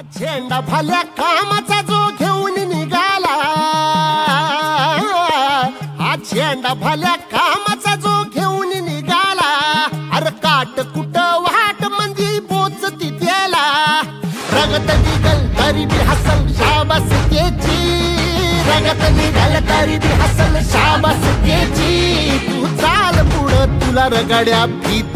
झेंडा फाल्या कामाचा जो घेऊन निघाला. हा झेंडा फाल्या कामाचा जो घेऊन निघाला. अरे काट कुट वाट मंदी पोच तिथेला. रगत निघल तरी बी हसल शाबास त्याची. रगत निघल तरी बी हसल शाबास त्याची. तू चाल पुढं तुला रगड्या भीत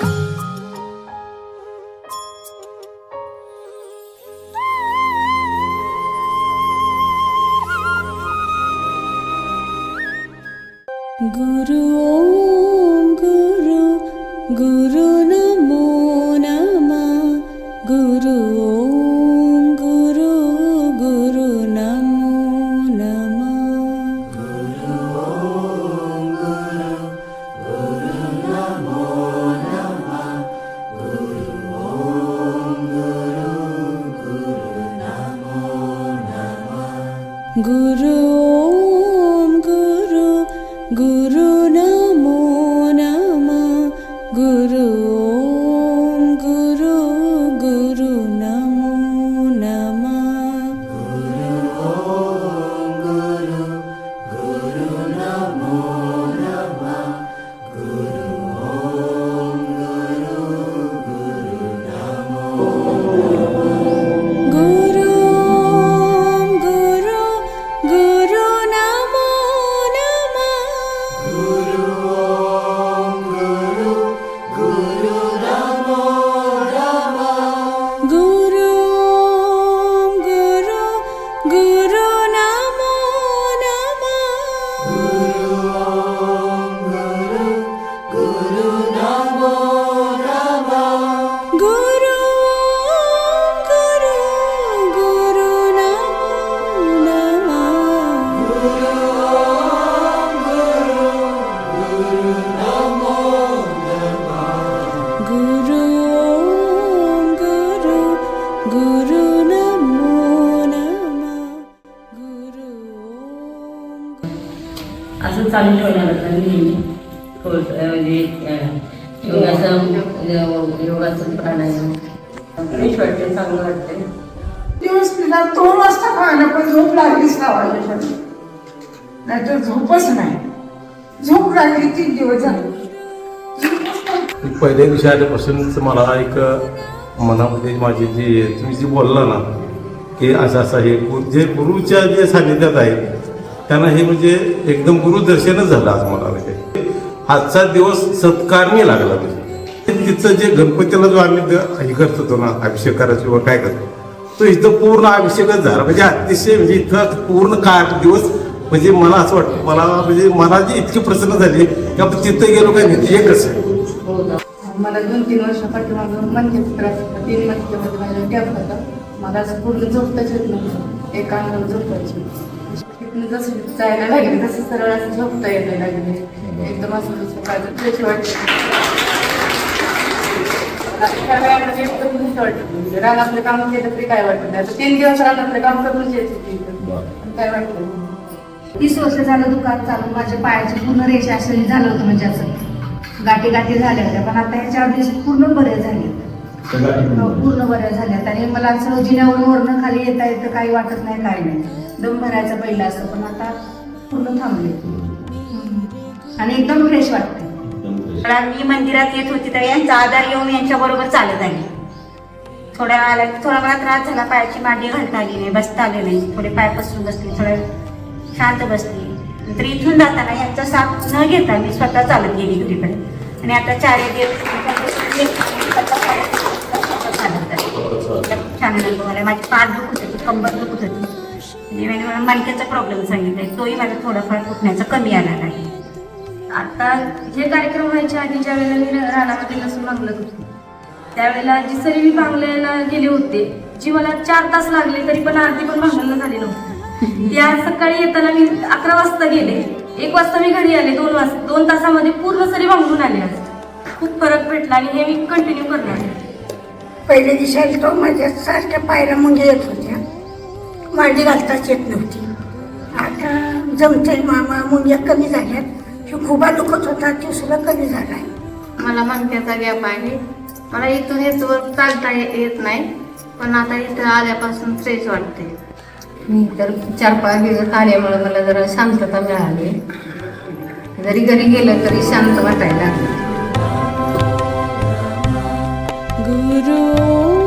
गुरु ॐ गुरु गुरु করুণা असं चालू ठेवणार होतं नेहमी म्हणजे अं, योगासन योग- योगासन प्राणायाम फ्रेश वाटते चांगलं वाटते दिवस तिला दोन वाजता खायला पण झोप लागलीच वाजेपर्यंत नाहीतर झोपच नाही. झोप लागली तीन दिवस झाले. पहिल्या दिवशी आल्यापासूनच मला एक मनामध्ये माझी जी तुम्ही जी बोलला ना की असं असं हे जे गुरुच्या जे सानिध्यात आहे त्यांना हे म्हणजे एकदम गुरुदर्शनच झालं आज मला म्हणजे आजचा दिवस सत्कारणी लागला म्हणजे. तिथं जे गणपतीला जो आम्ही हे करत होतो ना अभिषेक करायचो किंवा काय करतो तो इथं पूर्ण अभिषेकच झाला. म्हणजे अतिशय म्हणजे इथं पूर्ण काय दिवस म्हणजे मला असं वाटतं मला म्हणजे मला जी इतकी प्रसन्न झाली की आपण तिथं गेलो काय नाही ते एकच आहे. मला दोन तीन वर्ष पाठीमागं मनक्याचा त्रास होता तीन मनक्यामध्ये माझ्या गॅप होता. मला असं पूर्ण झोपताच येत नव्हतं. एका अंगावर झोपायची. तिथनं जसं जायला लागले तसं सरळ असं झोपता यायला लागले. एकदम असं सकाळचं फ्रेश वेळामध्ये एकदम खुश वाटतं म्हणजे काम केलं तरी काय वाटत नाही. आता तीन दिवस रानातलं काम काय वाटलं. तीस वर्ष झालं दुकान चालू माझ्या पायाची पूर्ण रेषा असं झालं होतं म्हणजे असं. गाठी गाठी झाल्या होत्या पण आता ह्याच्या आधी पूर्ण बरे झाले. हो, पूर्ण. बऱ्या झाल्यात आणि मला असं जिन्यावरून वरनं खाली येता येतं काही वाटत नाही काही नाही. दम भरायचा पहिला असं पण आता पूर्ण थांबले. आणि एकदम फ्रेश वाटते मला मी मंदिरात येत होती तर यांचा आधार येऊन यांच्या बरोबर चालत आली. थोड्या आल्या थोडा मला त्रास झाला पायाची मांडी घालता आली नाही बसता आले नाही. थोडे पाय पसरून बसले थोड्या शांत बसली. नंतर इथून जाताना यांचा साथ न घेता मी स्वतः चालत गेली घरीकडे आणि आता चार एक दिवस छान माझी पाठ दुखत होती कंबर दुखत होती. म्हणजे मी मला मणक्याचा प्रॉब्लेम सांगितलाय. तोही मला थोडाफार दुखण्याचा कमी आला नाही. आता हे कार्यक्रम व्हायच्या आधी ज्या वेळेला मी रानामध्ये लसूण मागलं होते त्यावेळेला जी सरी मी बांगल्याला गेले होते जी मला चार तास लागले तरी पण अर्धी पण भांगलं झाली नव्हती. त्या सकाळी येताना मी अकरा वाजता गेले. एक वाजता मी घरी आले दोन वाजता दोन तासामध्ये पूर्ण सरी भांगून आले आज. खूप फरक भेटला आणि हे मी कंटिन्यू करणार आहे. पहिले दिसायला तो माझ्या सारख्या पायऱ्या मुंगे येत होत्या. मांडी घालताच येत नव्हती. आता जमते मामा मुंग्या कमी झाल्यात. जो खुबा दुखत होता तो सुद्धा कमी झालाय. मला मणक्याचा गॅप आहे. मला इथून येतवर चालता येत नाही. पण आता इथं आल्यापासून फ्रेश वाटते मी तर चार पाच दिवस आल्यामुळे मला जरा शांतता मिळाली. जरी घरी गेलं तरी शांत वाटायला गुरु